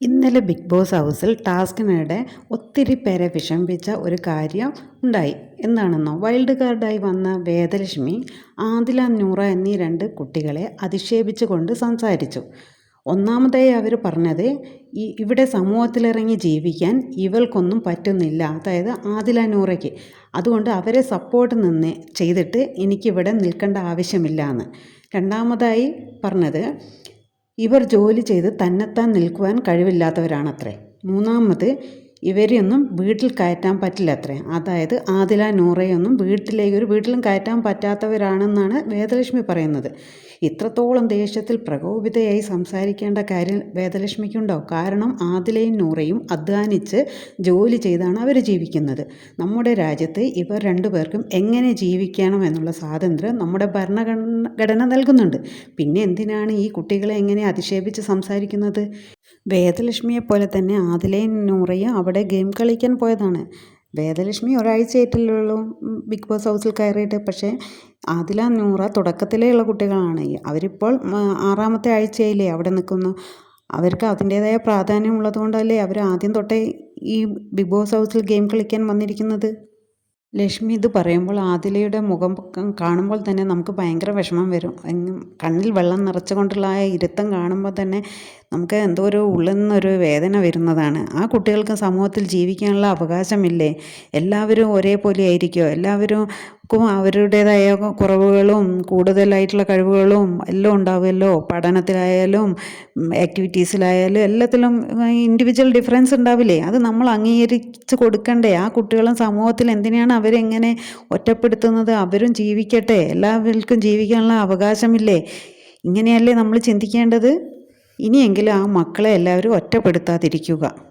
ഇന്നലെ big boss ഹൗസിൽ ടാസ്കിനിടെ ഒത്തിരി പേരെ വിഷമിപ്പിച്ച ഒരു കാര്യം ഉണ്ടായി. എന്താണെന്നോ? വൈൽഡ് കാർഡായി വന്ന വേദലക്ഷ്മി ആദില നൂറ എന്നീ രണ്ട് കുട്ടികളെ അധിക്ഷേപിച്ചുകൊണ്ട് സംസാരിച്ചു. ഒന്നാമതായി അവർ പറഞ്ഞത് ഈ ഇവിടെ സമൂഹത്തിലിറങ്ങി ജീവിക്കാൻ ഇവൾക്കൊന്നും പറ്റുന്നില്ല. അതായത് ആദില നൂറയ്ക്ക്. അതുകൊണ്ട് അവരെ സപ്പോർട്ട് നിന്ന് ചെയ്തിട്ട് എനിക്കിവിടെ നിൽക്കേണ്ട ആവശ്യമില്ല എന്ന് രണ്ടാമതായി പറഞ്ഞത് ഇവർ ജോലി ചെയ്ത് തന്നെത്താൻ നിൽക്കുവാൻ കഴിവില്ലാത്തവരാണത്രേ. മൂന്നാമത് ഇവരെയൊന്നും വീട്ടിൽ കയറ്റാൻ പറ്റില്ല അത്രേ അതായത് ആദില നൂറയൊന്നും വീട്ടിലേക്ക് ഒരു വീട്ടിലും കയറ്റാൻ പറ്റാത്തവരാണെന്നാണ് വേദലക്ഷ്മി പറയുന്നത്. ഇത്രത്തോളം ദേഷ്യത്തിൽ പ്രകോപിതയായി സംസാരിക്കേണ്ട കാര്യം വേദലക്ഷ്മിക്കുണ്ടോ? കാരണം ആദിലയും നൂറയും അധ്വാനിച്ച് ജോലി ചെയ്താണ് അവർ ജീവിക്കുന്നത്. നമ്മുടെ രാജ്യത്ത് ഇവർ രണ്ടുപേർക്കും എങ്ങനെ ജീവിക്കണം എന്നുള്ള സ്വാതന്ത്ര്യം നമ്മുടെ ഭരണഘടന നൽകുന്നുണ്ട്. പിന്നെ എന്തിനാണ് ഈ കുട്ടികളെ എങ്ങനെ അധിക്ഷേപിച്ച് സംസാരിക്കുന്നത്? വേദലക്ഷ്മിയെ പോലെ തന്നെ ആദിലയും നൂറയും അവിടെ ഗെയിം കളിക്കാൻ പോയതാണ്. വേദലക്ഷ്മി ഒരാഴ്ചയായിട്ടല്ലേ ബിഗ് ബോസ് ഹൗസിൽ കയറിയിട്ട്. പക്ഷേ ആദില നൂറ തുടക്കത്തിലേ ഉള്ള കുട്ടികളാണ്. അവരിപ്പോൾ ആറാമത്തെ ആഴ്ചയിലേ അവിടെ നിൽക്കുന്നു. അവർക്ക് അതിന്റേതായ പ്രാധാന്യം ഉള്ളതുകൊണ്ടല്ലേ അവർ ആദ്യം തൊട്ടേ ഈ ബിഗ് ബോസ് ഹൗസിൽ ഗെയിം കളിക്കാൻ വന്നിരിക്കുന്നത്? ലക്ഷ്മി ഇത് പറയുമ്പോൾ ആദിലയുടെ മുഖം കാണുമ്പോൾ തന്നെ നമുക്ക് ഭയങ്കര വിഷമം വരും. കണ്ണിൽ വെള്ളം നിറച്ചുകൊണ്ടുള്ള ആ ഇരുത്തം കാണുമ്പോൾ തന്നെ നമുക്ക് എന്തോ ഒരു ഉള്ളിൽ നിന്നൊരു വേദന വരുന്നതാണ്. ആ കുട്ടികൾക്ക് സമൂഹത്തിൽ ജീവിക്കാനുള്ള അവകാശമില്ലേ? എല്ലാവരും ഒരേപോലെ ആയിരിക്കുമോ എല്ലാവരും അവരുടേതായ കുറവുകളും കൂടുതലായിട്ടുള്ള കഴിവുകളും എല്ലാം ഉണ്ടാവുമല്ലോ. പഠനത്തിലായാലും ആക്ടിവിറ്റീസിലായാലും എല്ലാത്തിലും ഇൻഡിവിജ്വൽ ഡിഫറൻസ് ഉണ്ടാവില്ലേ? അത് നമ്മൾ അംഗീകരിച്ച് കൊടുക്കണ്ടേ? ആ കുട്ടികളും സമൂഹത്തിൽ എന്തിനാണ് അവരെങ്ങനെ ഒറ്റപ്പെടുത്തുന്നത്? അവരും ജീവിക്കട്ടെ. എല്ലാവർക്കും ജീവിക്കാനുള്ള അവകാശമില്ലേ? ഇങ്ങനെയല്ലേ നമ്മൾ ചിന്തിക്കേണ്ടത്? ഇനിയെങ്കിലും ആ മക്കളെ എല്ലാവരും ഒറ്റപ്പെടുത്താതിരിക്കുക.